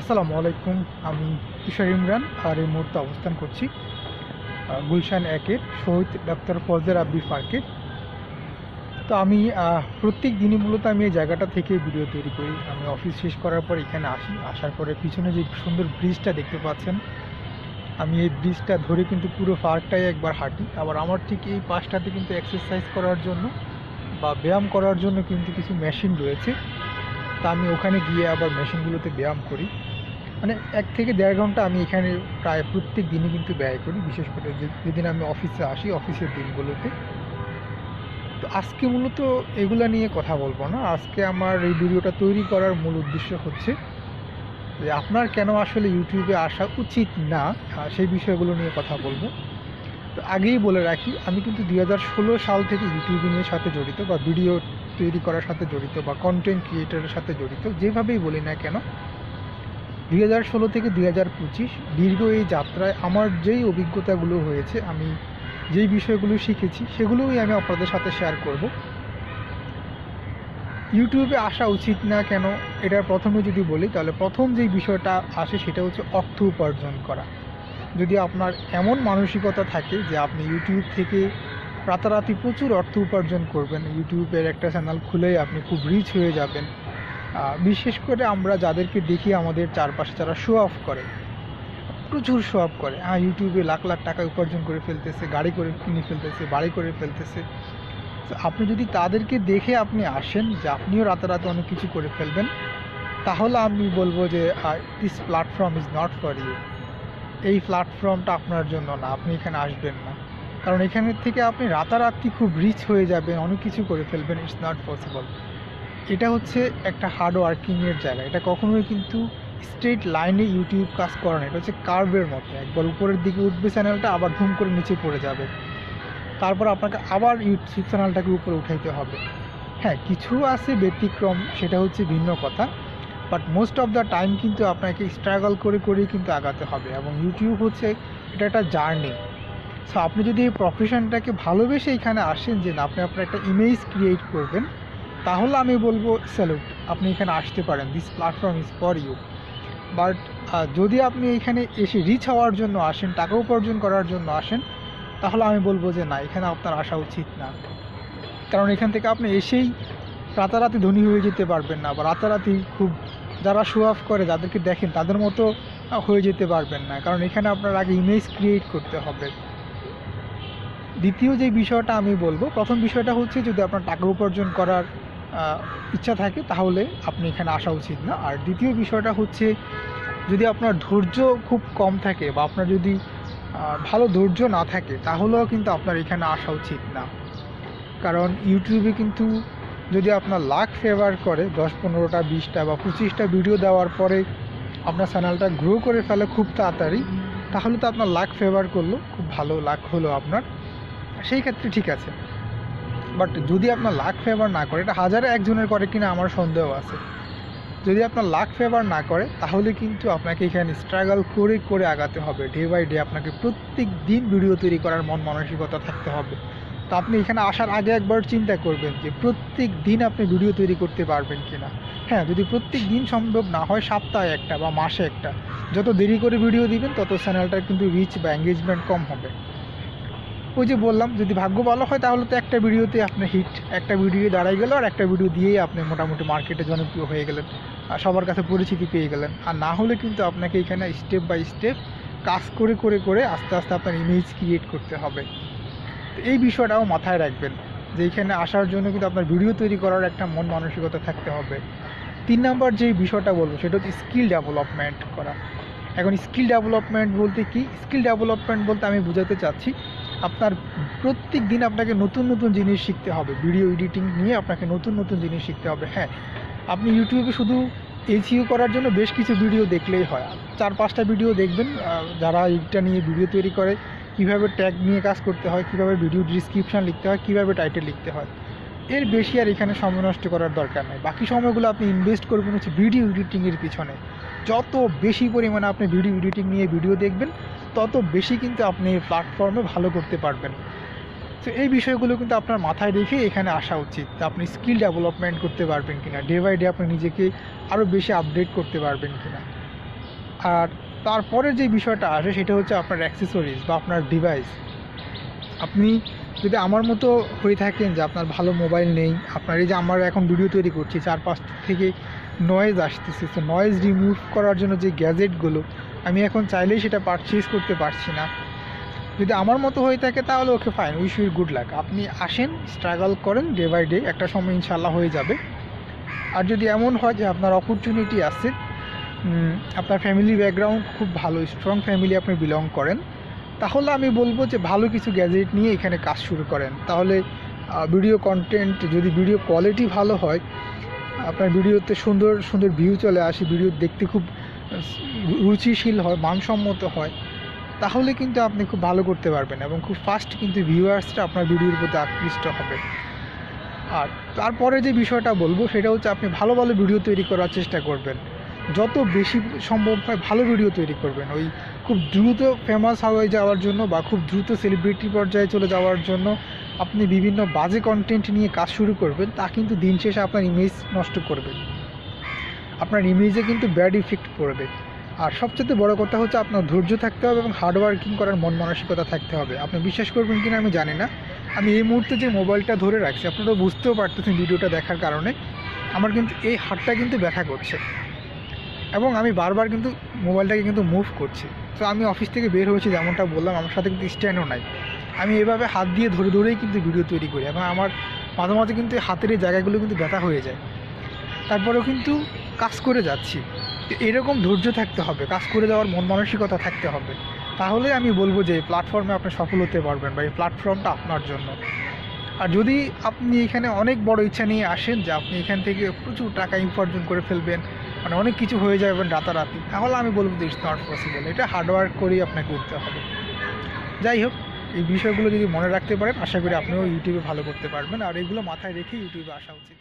আসসালামু আলাইকুম, আমি তুষার ইমরান আর এই মুহূর্তে অবস্থান করছি গুলশান একের শহীদ ডাক্তার ফজর আব্বি পার্কে তো আমি প্রত্যেক দিনই মূলত আমি এই জায়গাটা থেকে ভিডিও তৈরি করি। আমি অফিস শেষ করার পর এখানে আসি। আসার পরে পিছনে যে সুন্দর ব্রিজটা দেখতে পাচ্ছেন, আমি এই ব্রিজটা ধরে কিন্তু পুরো পার্কটাই একবার হাঁটি। আবার আমার ঠিক এই পাশটাতে কিন্তু এক্সারসাইজ করার জন্য বা ব্যায়াম করার জন্য কিন্তু কিছু মেশিন রয়েছে। তা আমি ওখানে গিয়ে আবার মেশিনগুলোতে ব্যায়াম করি। মানে এক থেকে দেড় ঘণ্টা আমি এখানে প্রায় প্রত্যেক দিনই কিন্তু ব্যয় করি বিশেষ করে যেদিন আমি অফিসে আসি অফিসের দিনগুলোতে। তো আজকে মূলত এগুলা নিয়ে কথা বলব না। আজকে আমার এই ভিডিওটা তৈরি করার মূল উদ্দেশ্য হচ্ছে যে আপনার কেন আসলে ইউটিউবে আসা উচিত না? আহ, সেই বিষয়গুলো নিয়ে কথা বলব। তো আগেই বলে রাখি, আমি কিন্তু দুই হাজার ষোলো সাল থেকে ইউটিউবিংয়ের সাথে জড়িত বা ভিডিও তৈরি করার সাথে জড়িত বা কন্টেন্ট ক্রিয়েটারের সাথে জড়িত, যেভাবেই বলি না কেন, দুই হাজার ষোলো থেকে দুই হাজার পঁচিশ দীর্ঘ এই যাত্রায় আমার যেই অভিজ্ঞতাগুলো হয়েছে, আমি যেই বিষয়গুলো শিখেছি, সেগুলোই আমি আপনাদের সাথে শেয়ার করব। ইউটিউবে আসা উচিত না কেন, এটার প্রথমে যদি বলি, তাহলে প্রথম যেই বিষয়টা আসে সেটা হচ্ছে অর্থ উপার্জন করা। যদি আপনার এমন মানসিকতা থাকে যে আপনি ইউটিউব থেকে রাতারাতি প্রচুর অর্থ উপার্জন করবেন ইউটিউবের একটা চ্যানেল খুলেই আপনি খুব রিচ হয়ে যাবেন বিশেষ করে আমরা যাদেরকে দেখি আমাদের চারপাশে যারা শো অফ করে, প্রচুর শো অফ করে। হ্যাঁ ইউটিউবে লাখ লাখ টাকা উপার্জন করে ফেলতেছে, গাড়ি করে কিনে ফেলতেছে, বাড়ি করে ফেলতেছে। আপনি যদি তাদেরকে দেখে আপনি আসেন যে আপনিও রাতারাতি অনেক কিছু করে ফেলবেন, তাহলে আমি বলব যে this platform is not for you এই প্ল্যাটফর্মটা আপনার জন্য না, আপনি এখানে আসবেন না। কারণ এখানে থেকে আপনি রাতারাতি খুব রিচ হয়ে যাবেন, অনেক কিছু করে ফেলবেন ইটস নট পসিবল এটা হচ্ছে একটা হার্ড ওয়ার্কিংয়ের জায়গা। এটা কখনোই কিন্তু স্ট্রেট লাইনে ইউটিউব কাজ করে না। এটা হচ্ছে কার্ভের মতো। একবার উপরের দিকে উঠবে চ্যানেলটা আবার ধুম করে নিচে পড়ে যাবে। তারপর আপনাকে আবার ইউটিউব চ্যানেলটাকে উপরে উঠাইতে হবে। হ্যাঁ কিছু আছে ব্যতিক্রম, সেটা হচ্ছে ভিন্ন কথা। But most of the time কিন্তু আপনাকে স্ট্রাগল করে, করেই কিন্তু আগাতে হবে এবং ইউটিউব হচ্ছে এটা একটা জার্নি সো আপনি যদি এই প্রফেশনটাকে ভালোবেসে এখানে আসেন যে না, আপনি আপনার একটা ইমেজ ক্রিয়েট করবেন, তাহলে আমি বলব স্যালুট আপনি এখানে আসতে পারেন। This platform is for you but যদি আপনি এখানে এসে রিচ হওয়ার জন্য আসেন, টাকা উপার্জন করার জন্য আসেন, তাহলে আমি বলব যে না, এখানে আপনার আসা উচিত না। কারণ এখান থেকে আপনি এসেই রাতারাতি ধনী হয়ে যেতে পারবেন না বা রাতারাতি খুব যারা শো অফ করে, যাদেরকে দেখেন, তাদের মতো হয়ে যেতে পারবেন না। কারণ এখানে আপনার আগে ইমেজ ক্রিয়েট করতে হবে। দ্বিতীয় যে বিষয়টা আমি বলব, প্রথম বিষয়টা হচ্ছে যদি আপনার টাকা উপার্জন করার ইচ্ছা থাকে, তাহলে আপনি এখানে আসা উচিত না। আর দ্বিতীয় বিষয়টা হচ্ছে যদি আপনার ধৈর্য খুব কম থাকে বা আপনার যদি ভালো ধৈর্য না থাকে, তাহলেও কিন্তু আপনার এখানে আসা উচিত না। কারণ ইউটিউবে কিন্তু যদি আপনার লাখ ফেভার করে, দশ পনেরোটা, বিশটা বা পঁচিশটা ভিডিও দেওয়ার পরে আপনার চ্যানেলটা গ্রো করে ফেলে খুব তাড়াতাড়ি, তাহলে তো আপনার লাখ ফেভার করল, খুব ভালো লাখ হলো আপনার। সেই ক্ষেত্রে ঠিক আছে। বাট যদি আপনার লাখ ফেভার না করে, এটা হাজারে একজনের করে কিনা আমার সন্দেহ আছে। যদি আপনার লাখ ফেভার না করে, তাহলে কিন্তু আপনাকে এখানে স্ট্রাগল করে করে আগাতে হবে। ডে বাই ডে আপনাকে প্রত্যেক দিন ভিডিও তৈরি করার মন মানসিকতা থাকতে হবে। তো আপনি এখানে আসার আগে একবার চিন্তা করবেন যে প্রত্যেক দিন আপনি ভিডিও তৈরি করতে পারবেন কিনা। হ্যাঁ যদি প্রত্যেক দিন সম্ভব না হয় সপ্তাহে একটা বা মাসে একটা, যত দেরি করে ভিডিও দিবেন, তত চ্যানেলটার কিন্তু রিচ বা এঙ্গেজমেন্ট কম হবে। ওই যে বললাম, যদি ভাগ্য ভালো হয়, তাহলে তো একটা ভিডিওতে আপনার হিট একটা ভিডিও দাঁড়াই গেল আর একটা ভিডিও দিয়েই আপনি মোটামুটি মার্কেটে জনপ্রিয় হয়ে গেলেন, আর সবার কাছে পরিচিতি পেয়ে গেলেন। আর না হলে কিন্তু আপনাকে এখানে স্টেপ বাই স্টেপ কাজ করে করে করে আস্তে আস্তে আপনার ইমেজ ক্রিয়েট করতে হবে। তো এই বিষয়টাও মাথায় রাখবেন যে এখানে আসার জন্য কিন্তু আপনার ভিডিও তৈরি করার একটা মন মানসিকতা থাকতে হবে। তিন নাম্বার যে বিষয়টা বলব, সেটা হচ্ছে স্কিল ডেভেলপমেন্ট করা। এখন স্কিল ডেভেলপমেন্ট বলতে কি? স্কিল ডেভেলপমেন্ট বলতে আমি বোঝাতে চাচ্ছি, আপনার প্রত্যেক দিন আপনাকে নতুন নতুন জিনিস শিখতে হবে। ভিডিও এডিটিং নিয়ে আপনাকে নতুন নতুন জিনিস শিখতে হবে। হ্যাঁ আপনি ইউটিউবে শুধু এইচইউ করার জন্য বেশ কিছু ভিডিও দেখলেই হয়। চার পাঁচটা ভিডিও দেখবেন যারা এইটা নিয়ে ভিডিও তৈরি করে কীভাবে ট্যাগ নিয়ে কাজ করতে হয়, কীভাবে ভিডিও ডিসক্রিপশন লিখতে হয়, কীভাবে টাইটেল লিখতে হয়, এর বেশি আর এখানে সময় নষ্ট করার দরকার নেই। বাকি সময়গুলো আপনি ইনভেস্ট করবেন হচ্ছে ভিডিও এডিটিংয়ের পিছনে। যত বেশি পরিমাণে আপনি ভিডিও এডিটিং নিয়ে ভিডিও দেখবেন, তত বেশি কিন্তু আপনি প্ল্যাটফর্মে ভালো করতে পারবেন। তো এই বিষয়গুলো কিন্তু আপনার মাথায় রেখে এখানে আসা উচিত আপনি স্কিল ডেভেলপমেন্ট করতে পারবেন কিনা। ডে বাই ডে আপনি নিজেকে আরও বেশি আপডেট করতে পারবেন কিনা। আর তারপরে যে বিষয়টা আসে সেটা হচ্ছে আপনার অ্যাক্সেসরিজ বা আপনার ডিভাইস আপনি যদি আমার মতো হয়ে থাকেন যে আপনার ভালো মোবাইল নেই, আপনার এই যে আমরা এখন ভিডিও তৈরি করছি চার পাঁচ থেকে নয়েজ আসতেছে, তো নয়েজ রিমুভ করার জন্য যে গ্যাজেটগুলো আমি এখন চাইলেই সেটা পারচেস করতে পারছি না। যদি আমার মতো হয়ে থাকে তাহলে okay fine wish your good luck আপনি আসেন স্ট্রাগল করেন ডে বাই ডে একটা সময় ইনশাল্লাহ হয়ে যাবে। আর যদি এমন হয় যে আপনার অপরচুনিটি আছে আপনার ফ্যামিলি ব্যাকগ্রাউন্ড খুব ভালো স্ট্রং ফ্যামিলি আপনি বিলং করেন। তাহলে আমি বলব যে ভালো কিছু গ্যাজেট নিয়ে এখানে কাজ শুরু করেন। তাহলে ভিডিও কন্টেন্ট যদি ভিডিও কোয়ালিটি ভালো হয়, আপনার ভিডিওতে সুন্দর সুন্দর ভিউ চলে আসে ভিডিও দেখতে খুব রুচিশীল হয়, মানসম্মত হয়, তাহলে কিন্তু আপনি খুব ভালো করতে পারবেন এবং খুব ফাস্ট কিন্তু ভিউয়ার্সটা আপনার ভিডিওর প্রতি আকৃষ্ট হবে। আর তারপরে যে বিষয়টা বলব, সেটা হচ্ছে আপনি ভালো ভালো ভিডিও তৈরি করার চেষ্টা করবেন। যত বেশি সম্ভব হয় ভালো ভিডিও তৈরি করবেন। ওই খুব দ্রুত ফেমাস হয়ে যাওয়ার জন্য বা খুব দ্রুত সেলিব্রিটি পর্যায়ে চলে যাওয়ার জন্য আপনি বিভিন্ন বাজে কন্টেন্ট নিয়ে কাজ শুরু করবেন, তা কিন্তু দিন শেষে আপনার ইমেজ নষ্ট করবে। আপনার ইমেজে কিন্তু ব্যাড ইফেক্ট পড়বে। আর সবচেয়ে বড় কথা হচ্ছে আপনার ধৈর্য থাকতে হবে এবং হার্ডওয়ার্কিং করার মন মানসিকতা থাকতে হবে। আপনি বিশ্বাস করবেন কিনা আমি জানি না। আমি এই মুহূর্তে যে মোবাইলটা ধরে রাখছি আপনারা বুঝতেও পারতেছেন ভিডিওটা দেখার কারণে। আমার কিন্তু এই হাতটা কিন্তু ব্যথা করছে। এবং আমি বারবার কিন্তু মোবাইলটাকে কিন্তু মুভ করছি। তো আমি অফিস থেকে বের হয়েছি, যেমনটা বললাম, আমার সাথে কিন্তু স্ট্যান্ডও নাই। আমি এভাবে হাত দিয়ে ধরে ধরেই কিন্তু ভিডিও তৈরি করি এবং আমার মাঝে মাঝে কিন্তু হাতের এই জায়গাগুলো কিন্তু ব্যথা হয়ে যায়। তারপরেও কিন্তু কাজ করে যাচ্ছি। এরকম ধৈর্য থাকতে হবে, কাজ করে যাওয়ার মন মানসিকতা থাকতে হবে। তাহলে আমি বলব যে এই প্ল্যাটফর্মে আপনি সফল হতে পারবেন বা এই প্ল্যাটফর্মটা আপনার জন্য। আর যদি আপনি এখানে অনেক বড় ইচ্ছা নিয়ে আসেন যে আপনি এখান থেকে প্রচুর টাকা উপার্জন করে ফেলবেন মানে অনেক কিছু হয়ে যাবেন রাতারাতি, তাহলে আমি বলব দিস নট পসিবল এটা হার্ডওয়ার্ক করেই আপনাকে উঠতে হবে। যাই হোক, এই বিষয়গুলো যদি মনে রাখতে পারেন, আশা করি আপনিও ইউটিউবে ভালো করতে পারবেন, আর এগুলো মাথায় রেখে ইউটিউবে আসা উচিত।